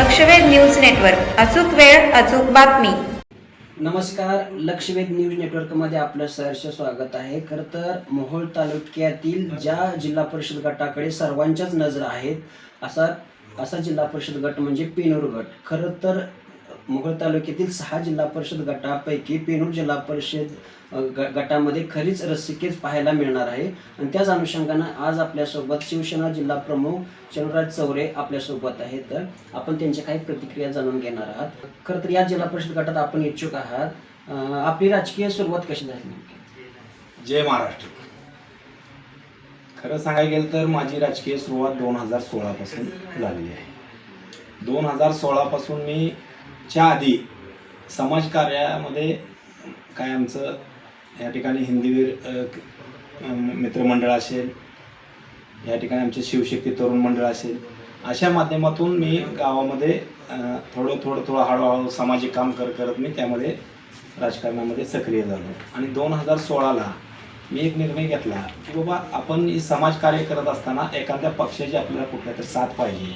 लक्षवेध news network. अचूक वेळ अचूक बातमी. नमस्कार लक्षवेध न्यूज नेटवर्कमध्ये आपलं सहर्ष स्वागत आहे. खरं तर मोहोळ तालुक्यातील ज्या जिल्हा परिषद गटाकडे सर्वांच्याच नजर आहेत असा असा जिल्हा परिषद गट म्हणजे पेनूर गट. खरं तर मोहोळ तालुक्यातील सहा जिल्हा परिषद गटापैकी पेनूर जिल्हा परिषद गटामध्ये खरीच रस्सिकेच पाहायला मिळणार आहे. आणि त्याच अनुषंगानं आज आपल्यासोबत शिवसेना जिल्हा प्रमुख चंद्रराज चौरे आपल्यासोबत आहेत. तर आपण त्यांच्या काही प्रतिक्रिया जाणून घेणार आहात. खरं तर या जिल्हा परिषद गटात आपण इच्छुक आहात. आपली राजकीय सुरुवात कशी झाली जय महाराष्ट्र. खरं सांगायला गेलं तर माझी राजकीय सुरुवात दोन हजार सोळापासून झालेली आहे. दोन हजार सोळापासून मी च्या आधी समाजकार्यामध्ये काय आमचं या ठिकाणी हिंदीवीर मित्रमंडळ असेल या ठिकाणी आमचे शिवशक्ती तरुण मंडळ असेल अशा माध्यमातून मी गावामध्ये थोडं थोडं थोडं हळूहळू सामाजिक काम कर करत मी त्यामध्ये राजकारणामध्ये सक्रिय झालो. आणि दोन हजार सोळाला मी एक निर्णय घेतला की बाबा आपण समाजकार्य करत असताना एखाद्या पक्षाची आपल्याला कुठल्या तरी साथ पाहिजे.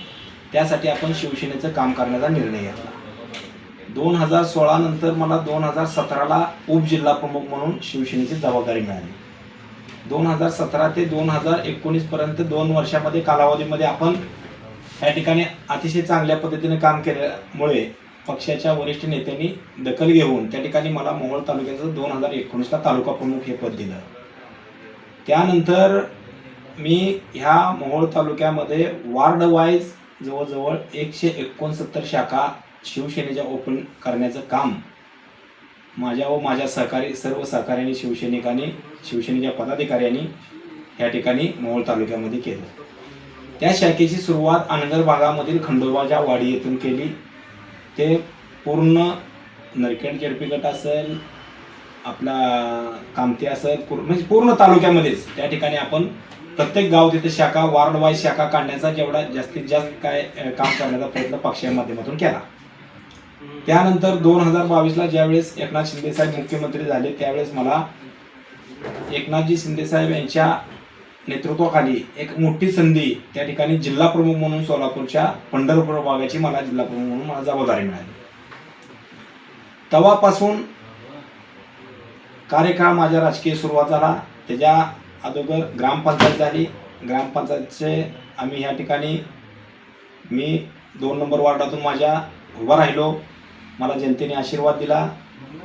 त्यासाठी आपण शिवसेनेचं काम करण्याचा निर्णय घेतला. दोन हजार सोळा नंतर मला दोन हजार सतराला उपजिल्हा प्रमुख म्हणून शिवसेनेची जबाबदारी मिळाली. दोन हजार सतरा ते दोन हजार एकोणीसपर्यंत दोन वर्षामध्ये कालावधीमध्ये आपण या ठिकाणी अतिशय चांगल्या पद्धतीने काम केल्यामुळे पक्षाच्या वरिष्ठ नेत्यांनी दखल घेऊन त्या ठिकाणी मला मोहोळ तालुक्याचं दोन हजार एकोणीसला तालुका प्रमुख हे पद दिलं. त्यानंतर मी ह्या मोहोळ तालुक्यामध्ये वार्ड वाईज जवळजवळ एकशे एकोणसत्तर शाखा शिवसेनेच्या ओपन करण्याचं काम माझ्या व माझ्या सहकारी सर्व सहकार्याने शिवसैनिकांनी शिवसेनेच्या पदाधिकाऱ्यांनी या ठिकाणी मोहोळ तालुक्यामध्ये केलं. त्या शाखेची सुरुवात अनगर भागामधील खंडोबाच्या वाडी येथून केली. ते पूर्ण नरखेड जेडपी गट असेल आपला कामती असेल पूर्ण म्हणजे पूर्ण तालुक्यामध्येच त्या ठिकाणी आपण प्रत्येक गाव तिथे शाखा वार्ड वाईज शाखा काढण्याचा जेवढा जास्तीत जास्त काय काम करण्याचा प्रयत्न पक्षाच्या माध्यमातून केला. त्यानंतर दोन हजार बावीसला ज्यावेळेस एकनाथ शिंदे साहेब मुख्यमंत्री झाले त्यावेळेस मला एकनाथजी शिंदे साहेब यांच्या नेतृत्वाखाली एक मोठी संधी त्या ठिकाणी जिल्हा प्रमुख म्हणून सोलापूरच्या पंढरपूर भागाची मला जिल्हा प्रमुख म्हणून मला जबाबदारी मिळाली. तेव्हापासून कार्यकाळ माझ्या राजकीय सुरुवात झाला. त्याच्या अगोदर ग्रामपंचायत झाली. ग्रामपंचायतचे आम्ही ह्या ठिकाणी मी दोन नंबर वार्डातून माझ्या उभा राहिलो. मला जनतेने आशीर्वाद दिला.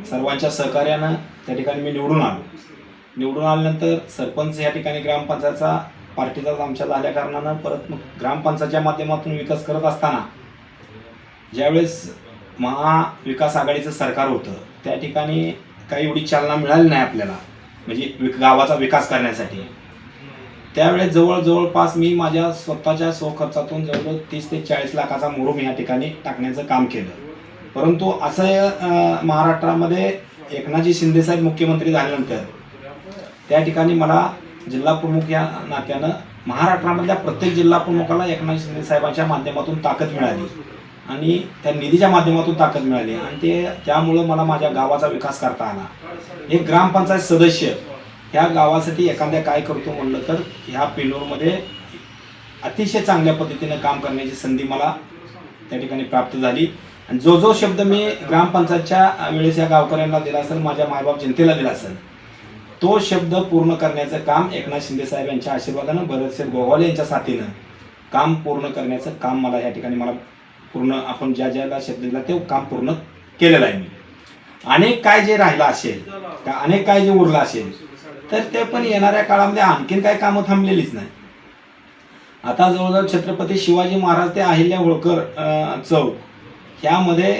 सर्वांच्या सहकार्यानं त्या ठिकाणी मी निवडून आलो. निवडून आल्यानंतर सरपंच या ठिकाणी ग्रामपंचायतचा पार्टीचाच आमच्या झाल्या कारणानं परत मग ग्रामपंचायतच्या माध्यमातून विकास करत असताना ज्यावेळेस महाविकास आघाडीचं सरकार होतं त्या ठिकाणी काही एवढी चालना मिळाली नाही आपल्याला म्हणजे विक गावाचा विकास करण्यासाठी. त्यावेळेस जवळ जवळपास मी माझ्या स्वतःच्या स्वखर्चातून जवळजवळ तीस ते चाळीस लाखाचा मुरुम या ठिकाणी टाकण्याचं काम केलं. परंतु असं महाराष्ट्रामध्ये एकनाथजी शिंदेसाहेब मुख्यमंत्री झाल्यानंतर त्या ठिकाणी मला जिल्हा प्रमुख या नात्यानं महाराष्ट्रामधल्या प्रत्येक जिल्हा प्रमुखाला एकनाथ शिंदे साहेबांच्या माध्यमातून ताकद मिळाली. आणि त्या निधीच्या माध्यमातून ताकद मिळाली. आणि ते त्यामुळं मला माझ्या गावाचा विकास करता आला. एक ग्रामपंचायत सदस्य ह्या गावासाठी एखाद्या काय करतो म्हणलं तर ह्या पेलोरमध्ये अतिशय चांगल्या पद्धतीनं काम करण्याची संधी मला त्या ठिकाणी प्राप्त झाली. आणि जो जो शब्द मी ग्रामपंचायतच्या वेळेस या गावकऱ्यांना दिला असेल माझ्या मायबाप जनतेला दिला असेल तो शब्द पूर्ण करण्याचं काम एकनाथ शिंदे साहेब यांच्या आशीर्वादानं भरतसेठ गोगावले यांच्या साथीनं काम पूर्ण करण्याचं काम मला या ठिकाणी मला पूर्ण आपण ज्या ज्याला शब्द दिला ते काम पूर्ण केलेलं आहे मी. अनेक काय जे राहिलं असेल का अनेक काय जे उरलं असेल तर ते पण येणाऱ्या काळामध्ये आणखीन काय कामं थांबलेलीच नाही. आता जवळजवळ छत्रपती शिवाजी महाराज ते अहिल्या होळकर चौक ह्यामध्ये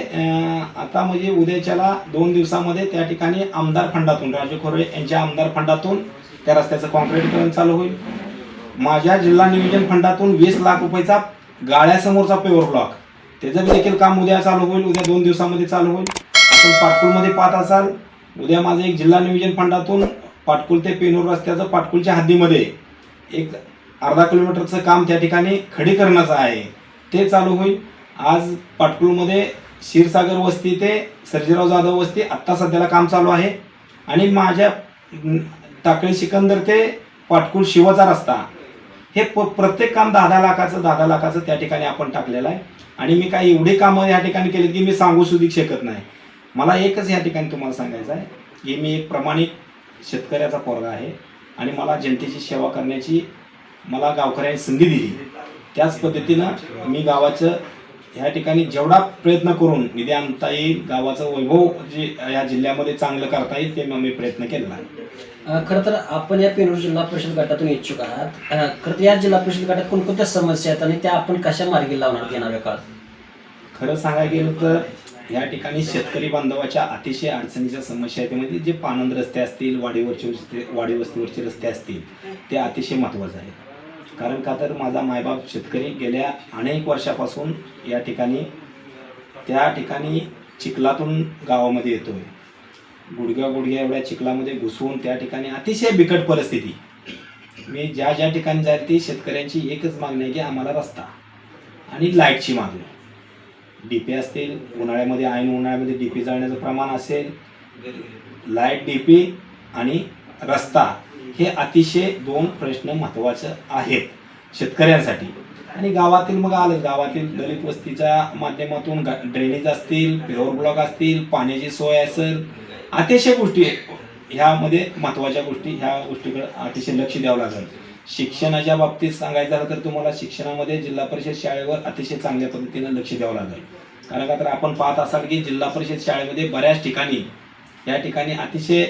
आता म्हणजे उद्याच्याला दोन दिवसामध्ये त्या ठिकाणी आमदार फंडातून राजू खोरे यांच्या आमदार फंडातून त्या रस्त्याचं कॉन्क्रीटीकरण चालू होईल. माझ्या जिल्हा नियोजन फंडातून वीस लाख रुपयाचा गाळ्यासमोरचा पेवर ब्लॉक त्याचं देखील काम उद्या चालू होईल उद्या दोन दिवसामध्ये चालू होईल. आपण पाटकुलमध्ये पाहत असाल उद्या माझं एक जिल्हा नियोजन फंडातून पाटकुल ते पेनूर रस्त्याचं पाटकुलच्या हद्दीमध्ये एक अर्धा किलोमीटरचं काम त्या ठिकाणी खडीकरणाचं आहे. ते चालू होईल. आज पाटकुळमध्ये क्षीरसागर वस्ती ते सर्जेराव जाधव वस्ती आत्ता सध्याला काम चालू आहे. आणि माझ्या टाकळी सिकंदर ते पाटकुळ शिवाचा रस्ता. हे प प्रत्येक काम दहा दहा लाखाचं दहा दहा लाखाचं त्या ठिकाणी आपण टाकलेलं आहे. आणि मी काही एवढी कामं या ठिकाणी केली की मी सांगू सुद्धा शकत नाही. मला एकच या ठिकाणी तुम्हाला सांगायचं आहे की मी एक प्रमाणित शेतकऱ्याचा पोरगा आहे. आणि मला जनतेची सेवा करण्याची मला गावकऱ्यांनी संधी दिली. त्याच पद्धतीनं मी गावाचं ह्या ठिकाणी जेवढा प्रयत्न करून निधी आणता येईल गावाचं वैभव जे या जिल्ह्यामध्ये चांगलं करता येईल ते मी प्रयत्न केलेला आहे. खरं तर आपण या पेनूर जिल्हा परिषद गटातून इच्छुक आहात. अ, खरं तर या जिल्हा परिषद गटात कोणकोणत्या समस्या आहेत आणि त्या आपण कशा मार्गी लावणार येणाऱ्या काळात? खरं सांगायला गेलं तर या ठिकाणी शेतकरी बांधवाच्या अतिशय अडचणीच्या समस्या आहेत. म्हणजे जे पानंद रस्ते असतील वाडीवरचे रस्ते वाडी वस्तीवरचे रस्ते असतील ते अतिशय महत्त्वाचं आहे कारण का तर माझा मायबाप शेतकरी गेल्या अनेक वर्षापासून या ठिकाणी त्या ठिकाणी चिखलातून गावामध्ये येतो आहे गुडघ्या गुडघ्या एवढ्या चिखलामध्ये घुसवून त्या ठिकाणी अतिशय बिकट परिस्थिती. मी ज्या ज्या ठिकाणी जाईल ती शेतकऱ्यांची एकच मागणी आहे की आम्हाला रस्ता आणि लाईटची मागणी. डी पी असतील उन्हाळ्यामध्ये ऐन उन्हाळ्यामध्ये डी पी जाळण्याचं प्रमाण असेल लाइट डी पी आणि रस्ता. हे अतिशय दोन प्रश्न महत्त्वाचे आहेत शेतकऱ्यांसाठी. आणि गावातील मग आलं गावातील दलित वस्तीच्या माध्यमातून ड्रेनेज असतील पेवर ब्लॉक असतील पाण्याची सोय असेल अतिशय गोष्टी ह्यामध्ये महत्त्वाच्या गोष्टी ह्या गोष्टीकडे अतिशय लक्ष द्यावं लागेल. शिक्षणाच्या बाबतीत सांगायचं झालं तर तुम्हाला शिक्षणामध्ये जिल्हा परिषद शाळेवर अतिशय चांगल्या पद्धतीनं लक्ष द्यावं लागेल. कारण का तर आपण पाहत असाल की जिल्हा परिषद शाळेमध्ये बऱ्याच ठिकाणी या ठिकाणी अतिशय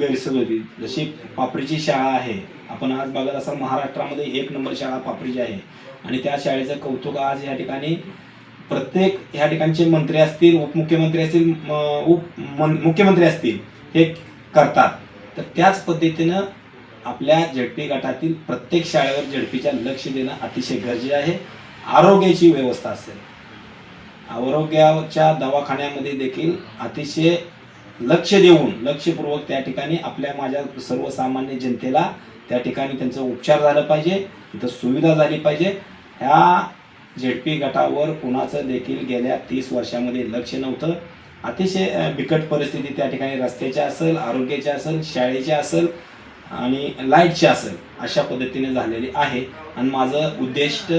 गैरसोय होती. जशी पापरीची शाळा आहे आपण आज बघत असाल महाराष्ट्रामध्ये एक नंबर शाळा पापरीची आहे. आणि त्या शाळेचं कौतुक आज या ठिकाणी प्रत्येक ह्या ठिकाणचे मंत्री असतील उपमुख्यमंत्री असतील म- उप मन- मुख्यमंत्री असतील हे करतात. तर त्याच पद्धतीनं आपल्या झडपी गटातील प्रत्येक शाळेवर झडपीच्या लक्ष देणं अतिशय गरजेचे आहे. आरोग्याची व्यवस्था असेल. आरोग्याच्या दवाखान्यामध्ये देखील अतिशय लक्ष देऊन लक्षपूर्वक त्या ठिकाणी आपल्या माझ्या सर्वसामान्य जनतेला त्या ठिकाणी त्यांचा उपचार झाला पाहिजे तिथं सुविधा झाली पाहिजे. ह्या झेडपी गटावर कुणाचं देखील गेल्या तीस वर्षामध्ये लक्ष नव्हतं. अतिशय बिकट परिस्थिती त्या ठिकाणी रस्त्याच्या असेल आरोग्याच्या असेल शाळेच्या असेल आणि लाईटची असेल अशा पद्धतीने झालेली आहे. आणि माझं उद्दिष्ट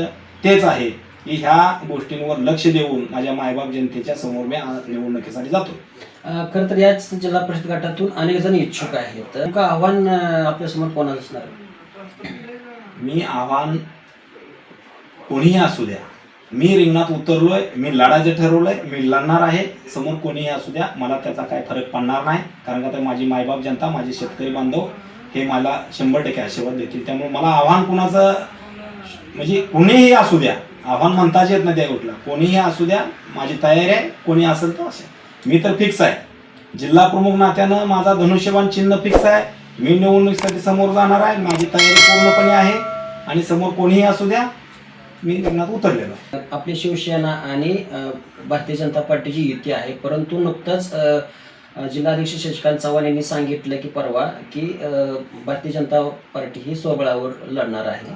तेच आहे की ह्या गोष्टींवर लक्ष देऊन माझ्या मायबाप जनतेच्या समोर मी निवडणुकीसाठी जातो खरं तर याच जिल्हा परिषद गटातून अनेक जण इच्छुक आहेत. तर आव्हान आपल्यासमोर कोणाचं असणार मी आव्हान कोणीही असू द्या. मी रिंगणात उतरलोय मी लढायचं ठरवलंय मी लढणार आहे. समोर कोणीही असू द्या मला त्याचा काय फरक पडणार नाही. कारण का तर माझी मायबाप जनता माझे शेतकरी बांधव हे मला शंभर टक्के आशीर्वाद देतील. त्यामुळे मला आव्हान कुणाचं म्हणजे कोणीही असू द्या. आव्हान म्हणताच येत नाही त्या गोष्टीला. कोणीही असू द्या माझी तयारी आहे. कोणी असेल तर असेल. मी तर फिक्स आहे. जिल्हा प्रमुख नात्यानं माझा धनुष्यबाण चिन्ह फिक्स आहे. मी निवडणुकीसाठी समोर जाणार आहे. माझी तयारी पूर्णपणे आहे. आणि समोर कोणीही असू द्या मी रिंगणात उतरलेलो. आपली शिवसेना आणि भारतीय जनता पार्टीची युती आहे. परंतु नुकतंच जिल्हाध्यक्ष शशिकांत चव्हाण यांनी सांगितलं की परवा की भारतीय जनता पार्टी ही स्वबळावर लढणार आहे.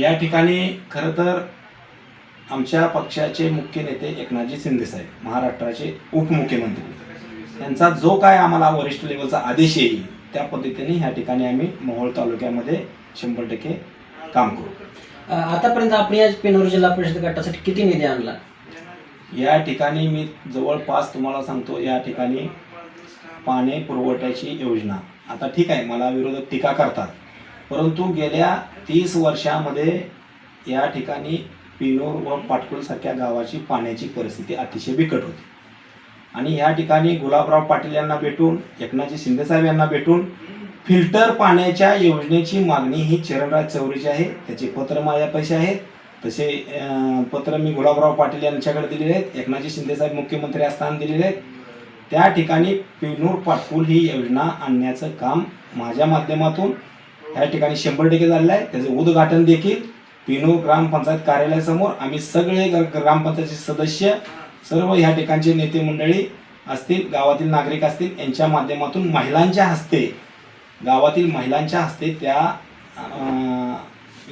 या ठिकाणी खरं तर आमच्या पक्षाचे मुख्य नेते एकनाथजी शिंदे साहेब महाराष्ट्राचे उपमुख्यमंत्री. यांचा जो काय आम्हाला वरिष्ठ लेवलचा आदेश येईल त्या पद्धतीने ह्या ठिकाणी आम्ही मोहोळ तालुक्यामध्ये शंभर टक्के काम करू. आतापर्यंत आपण या पेनोर जिल्हा परिषद गटासाठी किती निधी आणला? या ठिकाणी मी जवळपास तुम्हाला सांगतो या ठिकाणी पाणी पुरवठ्याची योजना. आता ठीक आहे मला विरोधक टीका करतात. परंतु गेल्या तीस वर्षामध्ये या ठिकाणी पिनोर व पाटकुलसारख्या गावाची पाण्याची परिस्थिती अतिशय बिकट होती. आणि या ठिकाणी गुलाबराव पाटील यांना भेटून एकनाथजी शिंदेसाहेब यांना भेटून फिल्टर पाण्याच्या योजनेची मागणी ही चरणराज चौरीची आहे. त्याचे पत्र माझ्यापाशी आहेत. तसे पत्र मी गुलाबराव पाटील यांच्याकडे दिलेले आहेत. एकनाथजी शिंदेसाहेब मुख्यमंत्री असताना दिलेले आहेत. त्या ठिकाणी पिनूर पाटपूल ही योजना आणण्याचं काम माझ्या माध्यमातून या ठिकाणी शंभर टक्के झालेलं आहे. त्याचं उद्घाटन देखील पिनूर ग्रामपंचायत कार्यालयासमोर आम्ही सगळे ग- ग्रामपंचायतचे सदस्य सर्व ह्या ठिकाणचे नेते मंडळी असतील गावातील नागरिक असतील यांच्या माध्यमातून महिलांच्या हस्ते गावातील महिलांच्या हस्ते त्या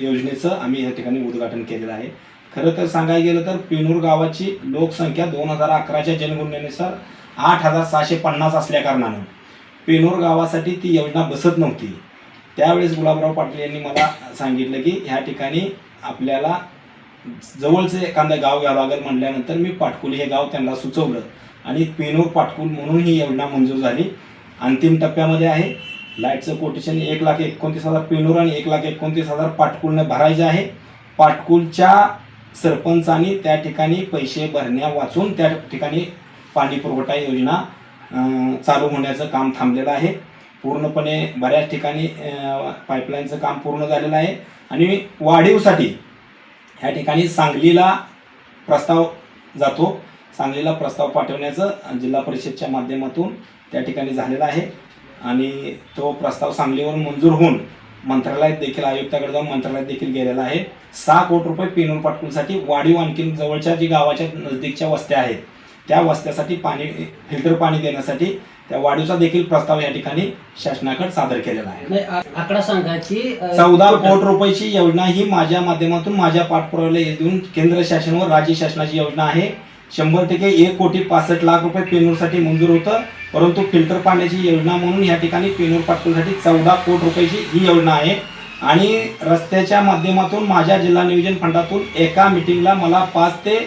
योजनेचं आम्ही या ठिकाणी उद्घाटन केलेलं आहे. खरं तर सांगायला गेलं तर पिनूर गावाची लोकसंख्या दोन हजार अकराच्या जनगणनेनुसार आठ हजार सहाशे पन्नास असल्याकारणानं पिनूर पेनूर गावासाठी ती योजना बसत नव्हती. त्यावेळेस गुलाबराव पाटील यांनी मला सांगितलं की ह्या ठिकाणी आपल्याला जवळचं एखादं गाव घ्यावं लागेल म्हटल्यानंतर मी पाटकुल हे गाव त्यांना सुचवलं. आणि पेनूर पाटकुल म्हणून ही योजना मंजूर झाली. अंतिम टप्प्यामध्ये आहे. लाईटचं कोटेशन एक लाख एकोणतीस हजार पेनूर आणि एक लाख एकोणतीस हजार पाटकुलनं भरायचे आहे. पाटकुलच्या सरपंचांनी त्या ठिकाणी पैसे भरण्या वाचून त्या ठिकाणी पाणी पुरवठा योजना चालू होण्याचं काम थांबलेलं आहे. पूर्णपणे बऱ्याच ठिकाणी पाईपलाईनचं काम पूर्ण झालेलं आहे. आणि वाढीवसाठी ह्या ठिकाणी सांगलीला प्रस्ताव जातो. सांगलीला प्रस्ताव पाठवण्याचं जिल्हा परिषदच्या माध्यमातून त्या ठिकाणी झालेला आहे. आणि तो प्रस्ताव सांगलीवर मंजूर होऊन मंत्रालयात देखील आयुक्ताकडे जाऊन मंत्रालयात देखील गेलेला आहे. सहा कोटी रुपये पेनूर पाटकुलसाठी वाढीव आणखीन जवळच्या जी गावाच्या नजदीकच्या वस्त्या आहेत त्या वस्त्यासाठी पाणी फिल्टर पाणी देण्यासाठी त्या वाढीवचा देखील प्रस्ताव या ठिकाणी शासनाकडे सादर केलेला आहे आकडा सांगा की अ, चौदा. कोटी रुपयाची योजना ही माझ्या माध्यमातून माझ्या पाठपुराव्याला येऊन केंद्र शासन व राज्य शासनाची योजना आहे शंभर टक्के एक कोटी पासष्ट लाख रुपये पेनूरसाठी मंजूर होतं परंतु फिल्टर पाण्याची योजना म्हणून या ठिकाणी पेनूर पाटकुलसाठी चौदा कोटी रुपयाची ही योजना आहे आणि रस्त्याच्या माध्यमातून माझ्या जिल्हा नियोजन फंडातून एका मिटिंगला मला पाच ते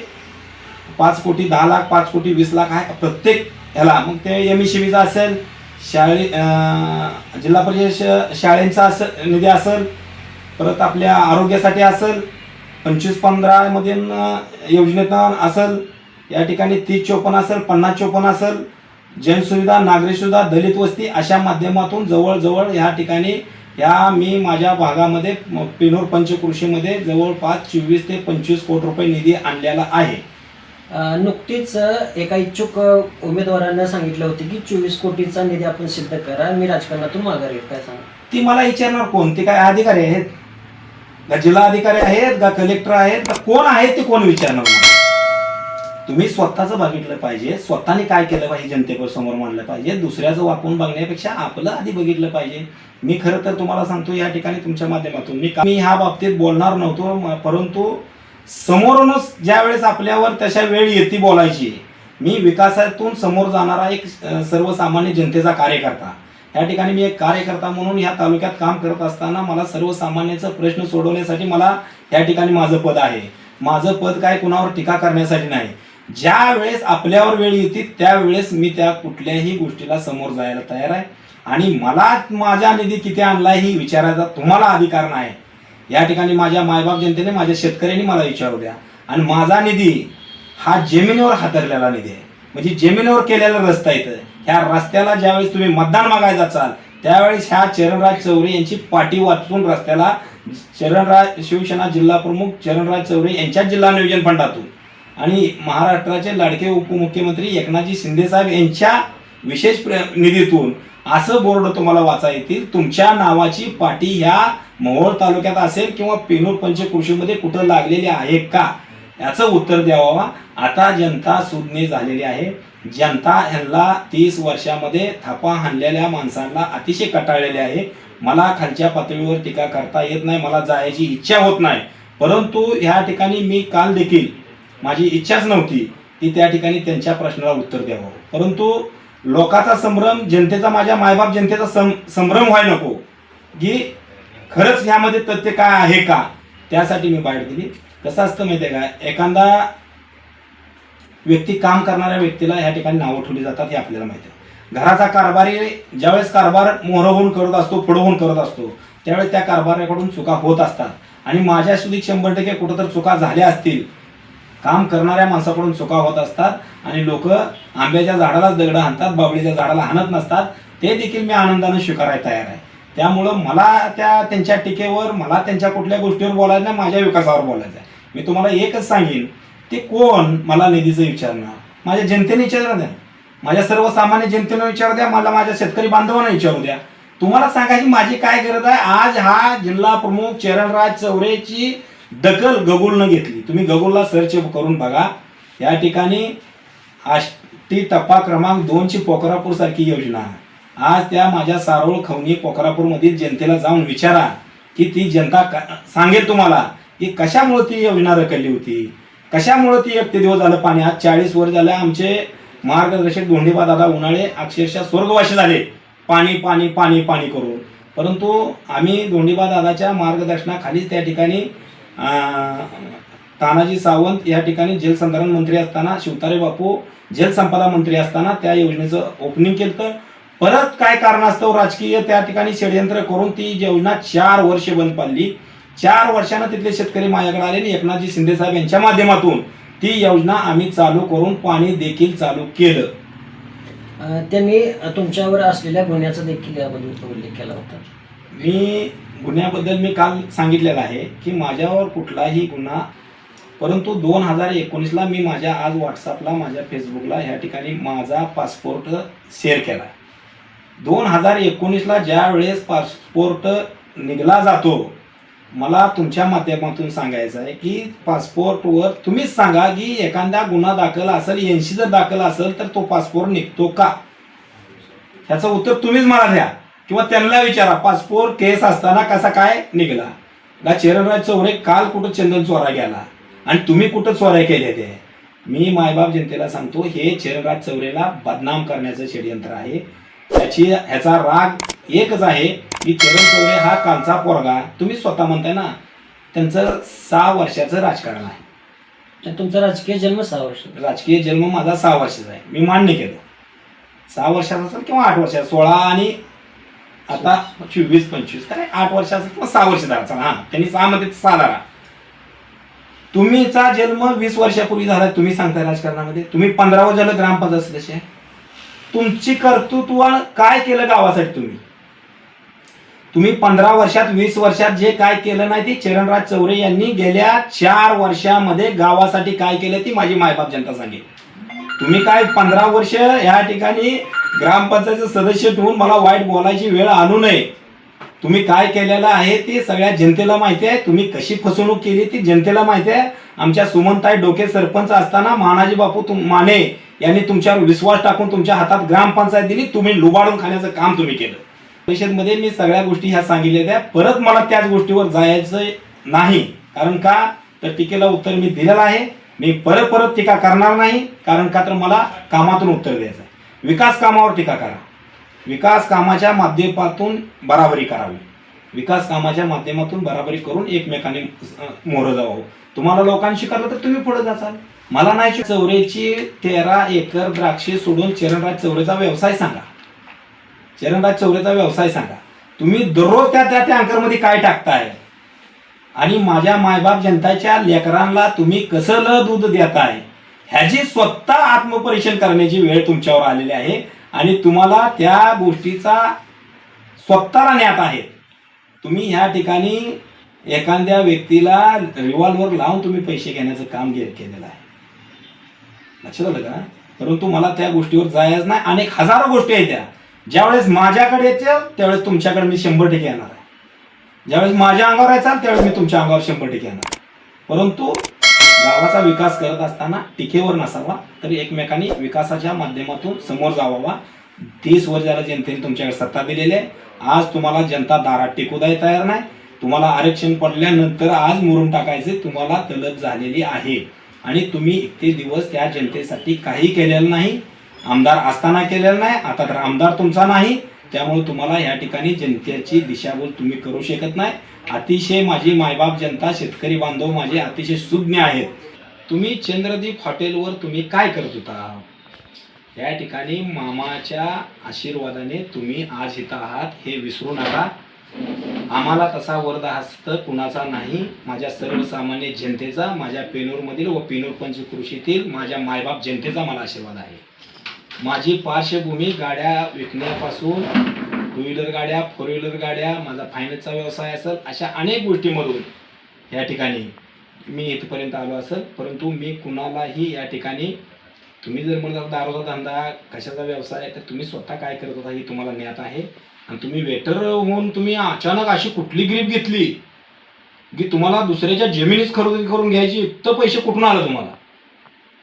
पाच कोटी दहा लाख पाच कोटी वीस लाख आहे प्रत्येक ह्याला. मग ते एम ई सी असेल शाळे जिल्हा परिषद श- शाळेंचा असेल निधी असेल परत आपल्या आरोग्यासाठी असेल पंचवीस पंधरामध्ये योजनेतून असेल या ठिकाणी तीस चोपन्न असेल पन्नास चोपन्न असेल जनसुविधा नागरी सुविधा दलित वस्ती अशा माध्यमातून जवळजवळ ह्या ठिकाणी ह्या मी माझ्या भागामध्ये पिनोर पंचकृषीमध्ये जवळपास चोवीस ते पंचवीस कोटी रुपये निधी आणलेला आहे. नुकतीच एका इच्छुक उमेदवारांना सांगितलं होतं की चोवीस कोटीचा निधी आपण सिद्ध करा मी राजकारणातून माघार घेत काय सांगा ती मला विचारणार कोण? ते काय अधिकारी आहेत? का जिल्हा अधिकारी आहेत? का कलेक्टर आहेत? का कोण आहेत ते कोण विचारणार मला? तुम्ही स्वतःचं बघितलं पाहिजे. स्वतःने काय केलं पाहिजे जनतेवर समोर मांडलं पाहिजे. दुसऱ्याचं वापरून बघण्यापेक्षा आपलं आधी बघितलं पाहिजे. मी खरं तर तुम्हाला सांगतो या ठिकाणी तुमच्या माध्यमातून मी मी ह्या बाबतीत बोलणार नव्हतो म- परंतु समोरूनच ज्या वेळेस आपल्यावर तशा वेळ येते बोलायची मी विकासातून समोर जाणारा एक सर्वसामान्य जनतेचा कार्यकर्ता. या ठिकाणी मी एक कार्यकर्ता म्हणून ह्या तालुक्यात काम करत असताना मला सर्वसामान्याचा प्रश्न सोडवण्यासाठी मला या ठिकाणी माझं पद आहे. माझं पद काय कुणावर टीका करण्यासाठी नाही. ज्या वेळेस आपल्यावर वेळ येते त्यावेळेस मी त्या कुठल्याही गोष्टीला समोर जायला तयार आहे. आणि मला माझ्या निधी किती आणला ही विचारायचा तुम्हाला अधिकार नाही. या ठिकाणी माझ्या मायबाप जनतेने माझ्या शेतकऱ्यांनी मला विचारू द्या आणि माझा निधी हा जमिनीवर हातरलेला निधी आहे. म्हणजे जमिनीवर केलेला रस्ता येतं ह्या रस्त्याला ज्यावेळेस तुम्ही मतदान मागायला जाचाल त्यावेळेस ह्या चरणराज चौरे यांची पाठी वाचून रस्त्याला चरणराज शिवसेना जिल्हा प्रमुख चरणराज चौरे यांच्या जिल्हा नियोजन फंडातून. आणि महाराष्ट्राचे लाडके उपमुख्यमंत्री एकनाथजी शिंदेसाहेब यांच्या विशेष प्र निधीतून असं बोर्ड तुम्हाला वाचा येतील. तुमच्या नावाची पाटी ह्या मोहोळ तालुक्यात असेल किंवा पेनूर पंचकृषीमध्ये कुठं लागलेली आहे का? याचं उत्तर द्यावा आता जनता सुज्ञ झालेली आहे. जनता ह्यांना तीस वर्षामध्ये थापा हाणलेल्या माणसांना अतिशय कटाळलेले आहे. मला खालच्या पातळीवर टीका करता येत नाही मला जायची इच्छा होत नाही. परंतु ह्या ठिकाणी मी काल देखील माझी इच्छाच नव्हती की त्या ठिकाणी त्यांच्या प्रश्नाला उत्तर द्यावं. परंतु लोकाचा संभ्रम जनतेचा माझ्या मायबाप जनतेचा सं संभ्रम व्हाय नको. की खरंच ह्यामध्ये तथ्य काय आहे का? त्यासाठी मी बाहेर दिली कसं असतं माहिती आहे का? एखादा व्यक्ती काम करणाऱ्या व्यक्तीला ह्या ठिकाणी नावं ठेवली जातात हे आपल्याला माहिती आहे. घराचा कारभारी ज्यावेळेस कारभार मोहर होऊन करत असतो पुढं होऊन करत असतो त्यावेळेस त्या कारभाराकडून चुका होत असतात. आणि माझ्या सुधी शंभर टक्के कुठं तर चुका झाल्या असतील काम करणाऱ्या माणसाकडून चुका होत असतात आणि लोक आंब्याच्या झाडालाच दगडं हाणतात बाबळीच्या झाडाला हाणत नसतात. ते देखील मी आनंदाने स्वीकारायला तयार आहे. त्यामुळं मला त्या त्यांच्या टीकेवर मला त्यांच्या कुठल्या गोष्टीवर बोलायचं नाही माझ्या विकासावर बोलायचं आहे. मी तुम्हाला एकच सांगेन ते कोण? मला निधीचं विचारणार माझ्या जनतेने विचारणार द्या माझ्या सर्वसामान्य जनतेनं विचारू द्या मला माझ्या शेतकरी बांधवांना विचारू द्या. तुम्हाला सांगायची माझी काय गरज आहे? आज हा जिल्हा प्रमुख चरणराज चौरेची दखल गगुलनं घेतली. तुम्ही गगुलला सर्च करून बघा. या ठिकाणी आष्टी टप्पा क्रमांक दोनची पोखरापूर सारखी योजना. आज त्या माझ्या सारोळ खवणी पोखरापूरमधील जनतेला जाऊन विचारा की ती जनता का- सांगेल तुम्हाला की कशामुळे ती योजना रखडली होती. कशामुळे ती एक ते दिवस झालं पाणी आज चाळीस वर झालं आमचे मार्गदर्शक धोंडीबा दादा उन्हाळे अक्षरशः स्वर्गवासी झाले. पाणी पाणी पाणी पाणी करून. परंतु आम्ही धोंडीबा दादाच्या मार्गदर्शनाखालीच त्या ठिकाणी तानाजी सावंत या ठिकाणी जलसंधारण मंत्री असताना शिवतारे बापू जलसंपदा मंत्री असताना त्या योजनेचं ओपनिंग केलं परत काय कारणास्तव राजकीय? त्या ठिकाणी षडयंत्र करून ती योजना चार वर्ष बंद पाडली. चार वर्षानं तिथले शेतकरी माझ्याकडे आले आणि एकनाथजी शिंदे साहेब यांच्या माध्यमातून ती योजना आम्ही चालू करून पाणी देखील चालू केलं. त्यांनी तुमच्यावर असलेल्या गुन्ह्याचा देखील याबद्दल उल्लेख केला होता. मी गुन्ह्याबद्दल मी काल सांगितलेलं आहे की माझ्यावर कुठलाही गुन्हा परंतु दोन हजार एकोणीसला मी माझ्या आज व्हॉट्सअपला माझ्या फेसबुकला ह्या ठिकाणी माझा पासपोर्ट शेअर केला. दोन हजार एकोणीसला ज्या वेळेस पासपोर्ट निघला जातो मला तुमच्या माध्यमातून सांगायचं आहे की पासपोर्टवर तुम्हीच सांगा की एखादा गुन्हा दाखल असेल ऐंशी जर दाखल असेल तर तो पासपोर्ट निघतो का? ह्याचं उत्तर तुम्हीच मला द्या. किंवा त्यांना विचारा पासपोर्ट केस असताना कसा काय निघाला? गा चरणराज चौरे काल कुठं चंदन चोरा गेला? आणि तुम्ही कुठं चोऱ्या केल्या ते मी मायबाप जनतेला सांगतो हे चरणराज चौरेला बदनाम करण्याचं षडयंत्र आहे. त्याची ह्याचा राग एकच आहे की चरण चौरे हा कालचा पोरगा तुम्ही स्वतः म्हणताय ना त्यांचं सहा वर्षाचं राजकारण आहे. तुमचा राजकीय जन्म सहा वर्ष राजकीय जन्म माझा सहा वर्षाचा आहे. मी मान्य केलं. सहा वर्षाचा असेल किंवा आठ वर्षाचा? सोळा आणि आता चोवीस. पंचवीस. काय आठ वर्षाचा किंवा सहा वर्ष धरा हा त्यांनी सहा मध्ये सहा धरा. तुम्हीचा जन्म वीस वर्षापूर्वी झाला तुम्ही सांगताय राजकारणामध्ये. तुम्ही पंधरा झालं ग्रामपंचायत सदस्य. आहे. तुमची कर्तृत्व काय केलं गावासाठी तुम्ही? तुम्ही पंधरा वर्षात वीस वर्षात जे काय केलं नाही ते चरणराज चौरे यांनी गेल्या चार वर्षामध्ये गावासाठी काय केलं ती माझी मायबाप जनता सांगेल. तुम्ही काय पंधरा वर्ष या ठिकाणी ग्रामपंचायत सदस्य ठेवून मला वाईट बोलायची वेळ आणू नये. तुम्ही काय केलेलं आहे ते सगळ्या जनतेला माहिती आहे. तुम्ही कशी फसवणूक केली ती जनतेला माहिती आहे. आमच्या सुमनताई डोके सरपंच असताना मानाजी बापू तुम माने यांनी तुमच्यावर विश्वास टाकून तुमच्या हातात ग्रामपंचायत दिली. तुम्ही लुबाडून खाण्याचं काम तुम्ही केलं. परिषदमध्ये मी सगळ्या गोष्टी ह्या सांगितल्या त्या परत मला त्याच गोष्टीवर जायचं नाही. कारण का? तर टीकेला उत्तर मी दिलेलं आहे. मी परत परत टीका करणार नाही. कारण का? तर मला कामातून उत्तर द्यायचं आहे. विकास कामावर टीका करा. विकास कामाच्या माध्यमातून बराबरी करावी. विकास कामाच्या माध्यमातून बराबरी करून एकमेकांनी अं, मोहरं जावं. तुम्हाला लोकांशी करलं तर तुम्ही पुढे जाचाल. मला नाही चौरेची तेरा एकर द्राक्षे सोडून चरणराज चौरेचा व्यवसाय सांगा. चरणराज चौरेचा व्यवसाय सांगा. तुम्ही दररोज त्या त्या टँकरमध्ये काय टाकताय? आणि माझ्या मायबाप जनताच्या लेकरांना तुम्ही कसं ल दूध देताय? ह्याची स्वतः आत्मपरीक्षण करण्याची वेळ तुमच्यावर आलेली आहे. आणि तुम्हाला त्या गोष्टीचा स्वतःला ज्ञात आहे. तुम्ही ह्या ठिकाणी एखाद्या व्यक्तीला रिव्हॉल्वर लावून तुम्ही पैसे घेण्याचं काम गे- केलेलं आहे. लक्षात आलं का? परंतु मला त्या गोष्टीवर जायचं नाही. अनेक हजारो गोष्टी आहेत त्या. ज्यावेळेस माझ्याकडे येतील त्यावेळेस तुमच्याकडे मी शंभर टक्के येणार आहे. ज्यावेळेस माझ्या अंगावर यायचा त्यावेळेस मी तुमच्या अंगावर शंभर टक्के येणार परंतु गावाचा विकास करत असताना टीकेवर नसावा तर एकमेकांनी विकासाच्या माध्यमातून समोर जावावा. तीस वर्ष झालं जनतेने तुमच्याकडे सत्ता दिलेली आहे. आज तुम्हाला जनता दारात टिकूदाही तयार नाही. तुम्हाला आरक्षण पडल्यानंतर आज मुरून टाकायचे तुम्हाला तलब झालेली आहे. आणि तुम्ही इतके दिवस त्या जनतेसाठी काही केलेलं नाही. आमदार असताना केलेलं नाही आता तर आमदार तुमचा नाही. त्यामुळे तुम्हाला या ठिकाणी जनतेची दिशाभूल तुम्ही करू शकत नाही. अतिशय माझी मायबाप जनता शेतकरी बांधव माझे अतिशय सुज्ञ आहेत. तुम्ही चंद्रदीप हॉटेलवर तुम्ही काय करत होता? या ठिकाणी मामाच्या आशीर्वादाने तुम्ही आज इथं आहात हे विसरू नका. आम्हाला तसा वरदहस्त कुणाचा नाही. माझ्या सर्वसामान्य जनतेचा माझ्या पेनूरमधील व पेनूर पंचकृषीतील माझ्या मायबाप जनतेचा मला आशीर्वाद आहे. माझी पार्श्वभूमी गाड्या विकण्यापासून टू व्हीलर गाड्या फोर व्हीलर गाड्या माझा फायनान्सचा व्यवसाय असेल अशा अनेक गोष्टीमधून या ठिकाणी मी इथपर्यंत आलो असेल. परंतु मी कुणालाही या ठिकाणी तुम्ही जर म्हणता दारूचा धंदा कशाचा व्यवसाय तर तुम्ही स्वतः काय करत होता हे तुम्हाला ज्ञात आहे. आणि तुम्ही वेटर होऊन तुम्ही अचानक अशी कुठली ग्रीप घेतली की तुम्हाला दुसऱ्याच्या जमिनीच खरेदी करून घ्यायची इतकं पैसे कुठून आलं तुम्हाला?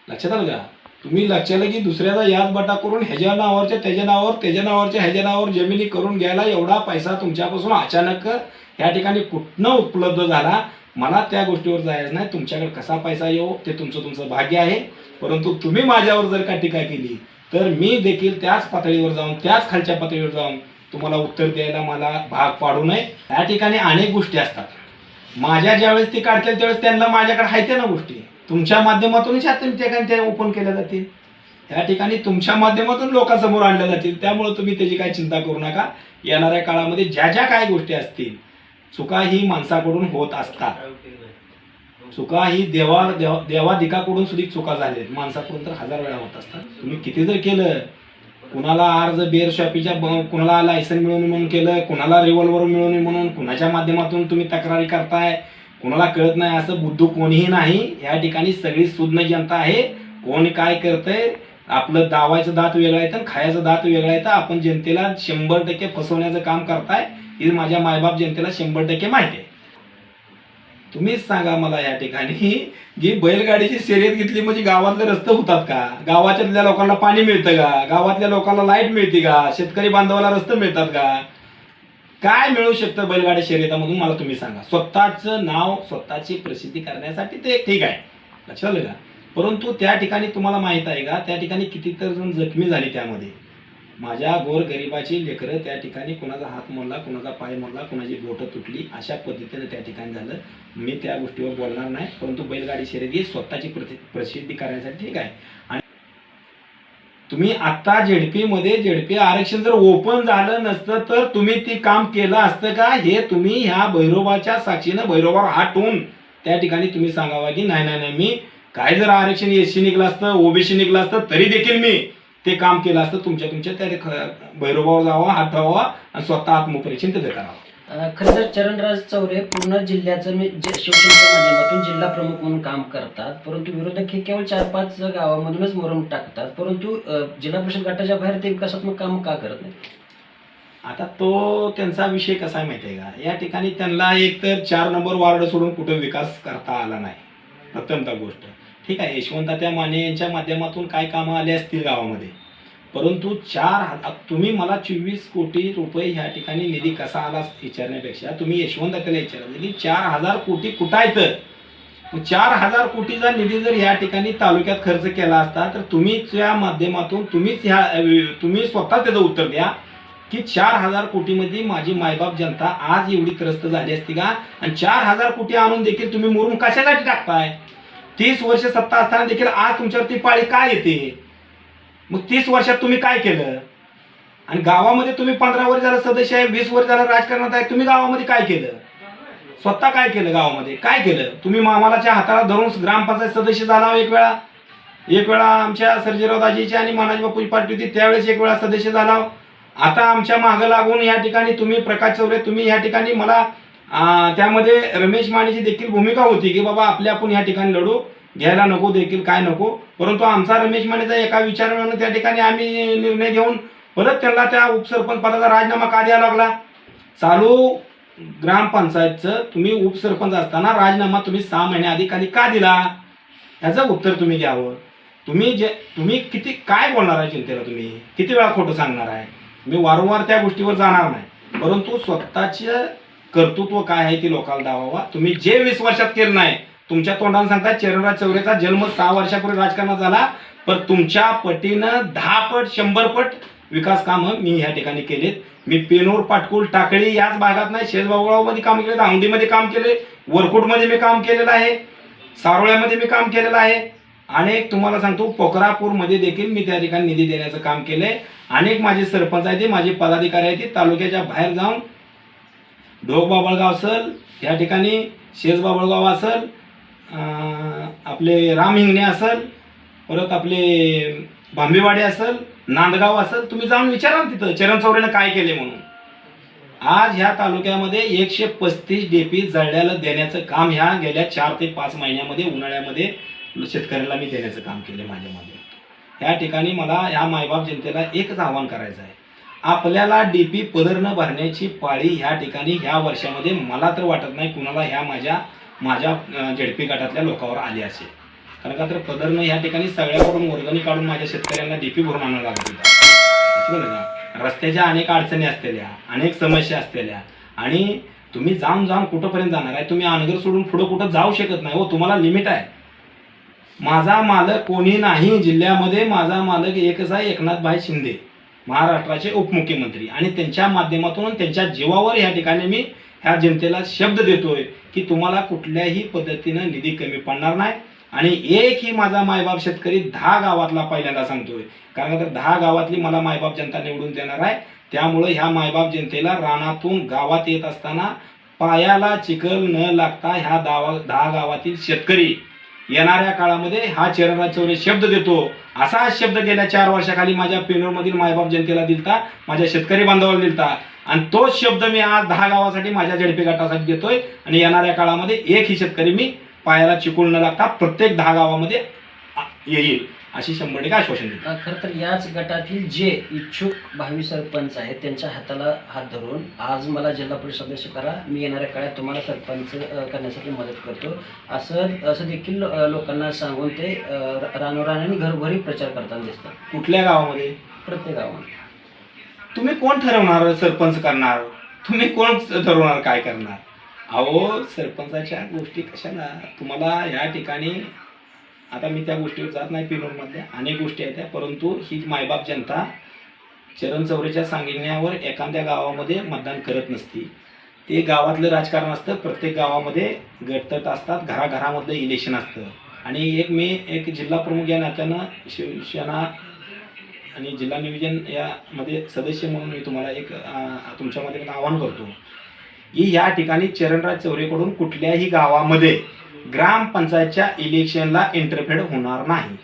लक्षात आलं का? तुम्ही लक्षात की दुसऱ्याचा याद बटा करून ह्याच्या नावावरच्या त्याच्या नावावर त्याच्या नावावरच्या ह्याच्या नावावर जमिनी करून घ्यायला एवढा पैसा तुमच्यापासून अचानक या ठिकाणी कुठनं उपलब्ध झाला? मला त्या गोष्टीवर जायचं नाही. तुमच्याकडे कसा पैसा येऊ ते तुमचं तुमचं भाग्य आहे. परंतु तुम्ही माझ्यावर जर का टीका केली तर मी देखील त्याच पातळीवर जाऊन त्याच खालच्या पातळीवर जाऊन तुम्हाला उत्तर द्यायला मला भाग पाडू नये. या ठिकाणी अनेक गोष्टी असतात. माझ्या ज्यावेळेस ती काढतील त्यावेळेस त्यांना माझ्याकडे आहेत ना गोष्टी. तुमच्या माध्यमातूनच ह्या ठिकाणी त्या ओपन केल्या जातील. या ठिकाणी तुमच्या माध्यमातून लोकांसमोर आणल्या जातील. त्यामुळे तुम्ही त्याची काही चिंता करू नका. येणाऱ्या काळामध्ये ज्या ज्या काही गोष्टी असतील चुका ही माणसाकडून होत असतात. चुका ही देवा देवा देवाधिकाकडून सुद्धा चुका झालेत. माणसाकडून तर हजार वेळा होत असतात. तुम्ही किती जर केलं कुणाला अर्ज बिअर शॉपीच्या कुणाला लायसन मिळवून म्हणून केलं कुणाला रिव्हॉल्वर मिळवून म्हणून कुणाच्या माध्यमातून तुम्ही तक्रारी करताय कुणाला कळत नाही असं बुद्धू कोणीही नाही. या ठिकाणी सगळी सुज्ञ जनता आहे. कोण काय करतंय? आपलं दावायचं दात वेगळं येतं आणि खायचं दात वेगळं येतं आपण जनतेला शंभर टक्के फसवण्याचं काम करताय. हे माझ्या मायबाप जनतेला शंभर टक्के माहिती आहे. तुम्हीच सांगा मला या ठिकाणी जी बैलगाडीची शर्यत घेतली म्हणजे गावातले रस्ते होतात का? गावाच्यातल्या लोकांना पाणी मिळतं का? गावातल्या लोकांना लाइट मिळते का? शेतकरी बांधवाला रस्ते मिळतात का? काय मिळू शकतं बैलगाडी शर्यतामधून मला तुम्ही सांगा. स्वतःचं नाव स्वतःची प्रसिद्धी करण्यासाठी ते ठीक आहे. लक्षात आलं का परंतु त्या ठिकाणी तुम्हाला माहीत आहे का? त्या ठिकाणी कितीतरी जण जखमी झाले त्यामध्ये. माझ्या गोर गरिबाची लेकरं त्या ठिकाणी कुणाचा हात मोडला कुणाचा पाय मोडला कुणाची बोटं तुटली अशा पद्धतीनं त्या ठिकाणी झालं. मी त्या गोष्टीवर बोलणार नाही परंतु बैलगाडी शर्यत ही स्वतःची प्रति प्रसिद्धी करण्यासाठी ठीक आहे. आणि तुम्ही आत्ता झेडपी मध्ये झेडपी आरक्षण जर ओपन झालं नसतं तर तुम्ही ती काम केलं असतं का? हे तुम्ही ह्या भैरोबाच्या साक्षीनं भैरोबावर हात त्या ठिकाणी तुम्ही सांगावा की नाही नाही नाही मी काय जर आरक्षण एससी निघलं असतं ओबीसी निघलं असतं तरी देखील मी ते काम केलं असतं. तुमच्या तुमच्या त्या ख- भैरोबावर जावा हात ठेवावा आणि स्वतः आत्मपरीक्षण त्याचं करावं. खरं तर चरणराज चौरे पूर्ण जिल्ह्याचं मी जे- शिवसेनेच्या माध्यमातून जिल्हा प्रमुख म्हणून काम करतात परंतु विरोधक हे केवळ चार पाच गावामधूनच मोरम टाकतात परंतु जिल्हा परिषद गटाच्या बाहेर ते विकासात्मक काम का करत नाही आता तो त्यांचा विषय कसा आहे माहिती आहे का? या ठिकाणी त्यांना एक तर चार नंबर वार्ड सोडून कुठं विकास करता आला नाही. प्रथमतः गोष्ट. ठीक आहे यशवंत माने यांच्या माध्यमातून काय कामं आले असतील गावामध्ये? परंतु चार हजार तुम्ही मला चोवीस कोटी रुपये ह्या ठिकाणी निधी कसा आला विचारण्यापेक्षा तुम्ही यशवंत त्याला विचारलं की म्हणजे चार हजार कोटी कुठं आहेत? मग चार हजार कोटीचा निधी जर ह्या ठिकाणी तालुक्यात खर्च केला असता तर तुम्हीच या माध्यमातून तुम्हीच ह्या तुम्ही स्वतः त्याचं उत्तर द्या की चार हजार कोटीमध्ये माझी मायबाप जनता आज एवढी त्रस्त झाली असती का? आणि चार हजार कोटी आणून देखील तुम्ही मुरुम कशासाठी टाकताय? तीस वर्ष सत्ता असताना देखील आज तुमच्यावरती पाळी काय येते? मग तीस वर्षात तुम्ही काय केलं? आणि गावामध्ये तुम्ही पंधरा वर्ष झालं सदस्य आहे वीस वर्ष झालं राजकारणात आहे तुम्ही गावामध्ये काय केलं? स्वतः काय केलं गावामध्ये? काय केलं? तुम्ही मामालाच्या हाताला धरून ग्रामपंचायत सदस्य झाला एक वेळा? एक वेळा आमच्या सर्जेराव दाजीची आणि मानाजी बापूची पार्टी होती त्यावेळेस एक वेळा सदस्य झाला आता आमच्या मागं लागून या ठिकाणी तुम्ही प्रकाश चौरे तुम्ही या ठिकाणी मला त्यामध्ये रमेश मानेची देखील भूमिका होती की बाबा आपले आपण या ठिकाणी लढू. घ्यायला नको देखील काय नको. परंतु आमचा रमेश मानेचा एका विचारानं त्या ठिकाणी आम्ही निर्णय घेऊन परत त्यांना त्या उपसरपंच पदाचा राजीनामा का द्यावा लागला? चालू ग्रामपंचायतचं तुम्ही उपसरपंच असताना राजीनामा तुम्ही सहा महिने आधी खाली का दिला? याचं उत्तर तुम्ही द्यावं. तुम्ही जे तुम्ही किती काय बोलणार आहे जनतेला तुम्ही? किती वेळा खोटं सांगणार आहे? मी वारंवार त्या गोष्टीवर जाणार नाही. परंतु स्वतःचे कर्तृत्व काय आहे ते लोकांना दावावा तुम्ही जे वीस वर्षात केलं नाही तुमच्या तोंडाने सांगता चरणराज चौरेचा जन्म सहा वर्षापूर्वी राजकारणात झाला पण तुमच्या पटीनं दहा पट शंभर पट विकास कामं मी ह्या ठिकाणी केलेत. मी पेनोर पाटकुल टाकळी याच भागात नाही शेजबाबुळावमध्ये काम केले औंधीमध्ये काम केले वरकुटमध्ये मी काम केलेलं आहे सारोळ्यामध्ये मी काम केलेलं आहे. अनेक तुम्हाला सांगतो पोखरापूरमध्ये देखील मी त्या ठिकाणी निधी देण्याचं काम केलंय. अनेक माझे सरपंच आहेत ते माझे पदाधिकारी आहेत ते तालुक्याच्या बाहेर जाऊन ढोक बाबळगाव असल या ठिकाणी शेज बाबळगाव असल आपले राम हिंगणे असेल परत आपले भांबेवाडी असेल नांदगाव असेल तुम्ही जाऊन विचारा तिथं चरण चौरेनं काय केले म्हणून. आज ह्या तालुक्यामध्ये एकशे पस्तीस डेपी जळल्याला देण्याचं काम ह्या गेल्या चार ते पाच महिन्यामध्ये उन्हाळ्यामध्ये शेतकऱ्याला मी देण्याचं काम केलं माझ्या ह्या ठिकाणी मला ह्या मायबाप जनतेला एकच आव्हान करायचं आहे आपल्याला डीपी पदर न भरण्याची पाळी ह्या ठिकाणी ह्या वर्षामध्ये मला तर वाटत नाही कुणाला ह्या माझ्या माझ्या झेडपी गटातल्या लोकांवर आली असेल कारण का तर पदरनं ह्या ठिकाणी सगळ्याकडून वर्गणी काढून माझ्या शेतकऱ्यांना डीपी भरून आणावं लागत होता का? रस्त्याच्या अनेक अडचणी असलेल्या अनेक समस्या असलेल्या आणि तुम्ही जाऊन जाऊन कुठंपर्यंत जाणार आहे तुम्ही अनगर सोडून पुढं कुठं जाऊ शकत नाही हो तुम्हाला लिमिट आहे. माझा मालक कोणी नाही जिल्ह्यामध्ये माझा मालक एकच आहे एकनाथ भाई शिंदे महाराष्ट्राचे उपमुख्यमंत्री. आणि त्यांच्या माध्यमातून त्यांच्या जीवावर या ठिकाणी मी ह्या जनतेला शब्द देतोय की तुम्हाला कुठल्याही पद्धतीनं निधी कमी पडणार नाही. आणि एक ही माझा मायबाप शेतकरी दहा गावातला पहिल्यांदा सांगतोय. कारण का तर दहा गावातली मला मायबाप जनता निवडून देणार आहे. त्यामुळे ह्या मायबाप जनतेला रानातून गावात येत असताना पायाला चिखल न लागता ह्या दावा दहा गावातील शेतकरी येणाऱ्या काळामध्ये हा चरणराज चौरे शब्द देतो. असा शब्द गेल्या चार वर्षाखाली माझ्या पेनूरमधील मायबाप जनतेला दिलता माझ्या शेतकरी बांधवाला दिलता. आणि तोच शब्द मी आज दहा गावासाठी माझ्या झडपी गटासाठी देतोय आणि येणाऱ्या काळामध्ये एकही शेतकरी मी पायाला चिकून न लागता प्रत्येक दहा गावामध्ये येईल अशी शंभर टक्के आश्वासन खरं तर याच गटातील जे इच्छुक भावी सरपंच आहेत त्यांच्या हाताला हात धरून आज मला जिल्हा परिषद सदस्य करा मी येणाऱ्या काळात तुम्हाला सरपंच करण्यासाठी मदत करतो. असं असं देखील लोकांना सांगून ते अ, र- रानोराणी घरोघरी प्रचार करताना दिसतात. कुठल्या गावामध्ये? प्रत्येक गावात तुम्ही कोण ठरवणार सरपंच करणार? तुम्ही कोण ठरवणार काय करणार? अहो सरपंचाच्या गोष्टी कशाला? तुम्हाला या ठिकाणी आता मी त्या गोष्टीवर जात नाही पिनूरमधल्या अनेक गोष्टी आहेत त्या परंतु ही मायबाप जनता चरण चौरेच्या सांगण्यावर एखाद्या गावामध्ये मतदान करत नसती. ते गावातलं राजकारण असतं प्रत्येक गावामध्ये गटतट असतात घराघरामधलं इलेक्शन असतं. आणि एक मी एक जिल्हा प्रमुख या नात्यानं शिवसेना आणि जिल्हा नियोजन यामध्ये सदस्य म्हणून मी तुम्हाला एक तुमच्यामध्ये आवाहन करतो की या ठिकाणी चरणराज चौरेकडून कुठल्याही गावामध्ये ग्रामपंचायतच्या इलेक्शनला इंटरफेड होणार नाही.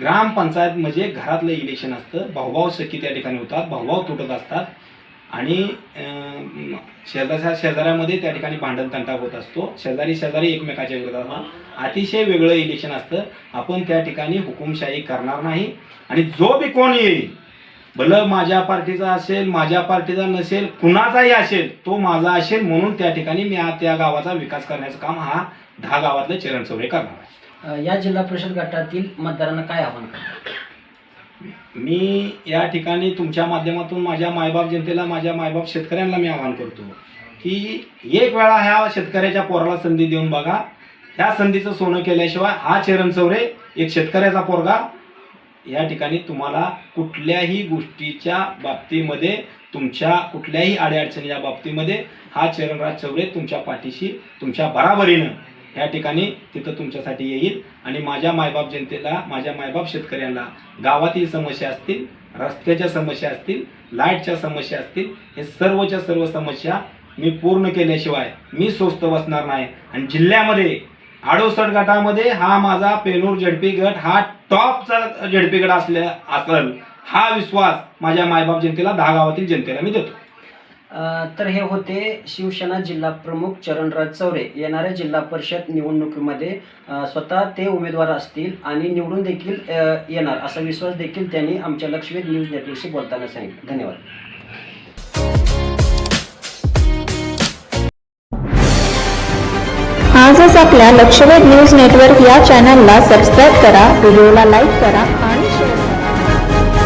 ग्रामपंचायत म्हणजे घरातलं इलेक्शन असतं. भाऊभाव सखी त्या ठिकाणी होतात. भाऊभाव तुटत असतात. आणि शेजारच्या शेजाऱ्यामध्ये त्या ठिकाणी भांडण तंटा होत असतो. शेजारी शेजारी एकमेकाच्या विरोधात अतिशय वेगळं इलेक्शन असतं. आपण त्या ठिकाणी हुकुमशाही करणार नाही. आणि जो बी कोण येईल भलं माझ्या पार्टीचा असेल माझ्या पार्टीचा नसेल कुणाचाही असेल तो माझा असेल म्हणून त्या ठिकाणी मी त्या गावाचा विकास करण्याचं काम हा दहा गावातलं चरण चौरे करणार आहे. या जिल्हा परिषद गटातील मतदारांना काय आव्हान करतात मी या ठिकाणी तुमच्या माध्यमातून माझ्या मायबाप जनतेला माझ्या मायबाप शेतकऱ्यांना मी आवाहन करतो की एक वेळा ह्या शेतकऱ्याच्या पोराला संधी देऊन बघा. ह्या संधीचं सोनं केल्याशिवाय हा चरण चौरे एक शेतकऱ्याचा पोरगा. या ठिकाणी तुम्हाला कुठल्याही गोष्टीच्या बाबतीमध्ये तुमच्या कुठल्याही अडीअडचणीच्या बाबतीमध्ये हा चरणराज चौरे तुमच्या पाठीशी तुमच्या बराबरीनं ह्या ठिकाणी तिथं तुमच्यासाठी येईल. आणि माझ्या मायबाप जनतेला माझ्या मायबाप शेतकऱ्यांना गावातील समस्या असतील रस्त्याच्या समस्या असतील लाईटच्या समस्या असतील हे सर्वच्या सर्व समस्या मी पूर्ण केल्याशिवाय मी स्वस्त बसणार नाही. आणि जिल्ह्यामध्ये आडोसट गटामध्ये हा माझा पेनूर झडपी गट हा टॉपचा झडपी गट असल्या असल हा विश्वास माझ्या मायबाप जनतेला दहा गावातील जनतेला मी देतो. तर हे होते शिवसेना जिल्हा प्रमुख चरणराज चौरे. येणाऱ्या जिल्हा परिषद निवडणुकीमध्ये स्वतः ते उमेदवार असतील आणि निवडून देखील येणार. असा विश्वास देखील त्यांनी आमच्या लक्षवेध न्यूज नेटवर्कशी बोलताना सांगितलं. धन्यवाद. आजच आपल्या लक्षवेध न्यूज नेटवर्क या चॅनलला सबस्क्राईब करा व्हिडिओला लाईक करा.